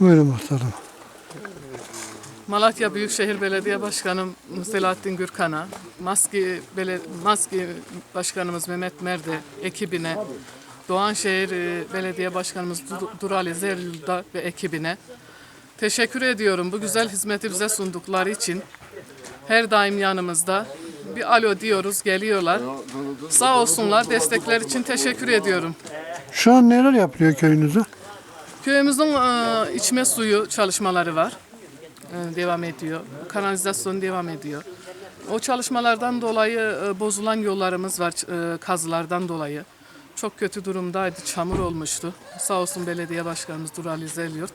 Buyurun muhtarım. Malatya Büyükşehir Belediye Başkanım Selahattin Gürkan'a, Maski, Bele, Maski Başkanımız Mehmet Merde ekibine, Doğanşehir e, Belediye Başkanımız Dur- Durali Zeryul'da ve ekibine teşekkür ediyorum bu güzel hizmeti bize sundukları için. Her daim yanımızda. Bir alo diyoruz, geliyorlar. Sağ olsunlar, destekler için teşekkür ediyorum. Şu an neler yapılıyor köyünüzde? Köyümüzün e, içme suyu çalışmaları var. E, devam ediyor. Kanalizasyon devam ediyor. O çalışmalardan dolayı e, bozulan yollarımız var e, kazılardan dolayı. Çok kötü durumdaydı, çamur olmuştu. Sağ olsun belediye başkanımız Durali Zelyurt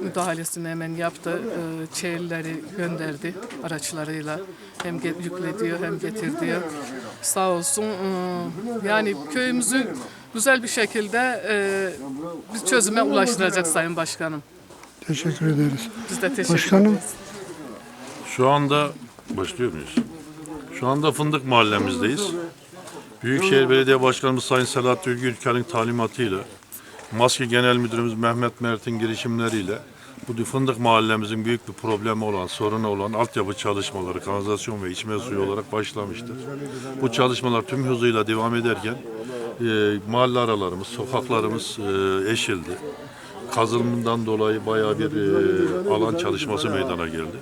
müdahalesini hemen yaptı. E, çeyilleri gönderdi araçlarıyla. Hem yüklediyor hem getirdiyor. Sağ olsun. e, yani köyümüzü güzel bir şekilde e, bir çözüme ulaştıracak Sayın Başkanım. Teşekkür ederiz. Biz de teşekkür Başkanım. ederiz. Şu anda başlıyor muyuz? Şu anda Fındık Mahallemizdeyiz. Büyükşehir Belediye Başkanımız Sayın Selahattin Gürkan'ın talimatıyla Maske Genel Müdürümüz Mehmet Mert'in girişimleriyle bu Fındık Mahallemizin büyük bir problemi olan, sorunu olan altyapı çalışmaları, kanalizasyon ve içme suyu olarak başlamıştır. Bu çalışmalar tüm hızıyla devam ederken e, mahalle aralarımız, sokaklarımız e, eşildi kazılımından dolayı bayağı bir e, alan çalışması meydana geldi.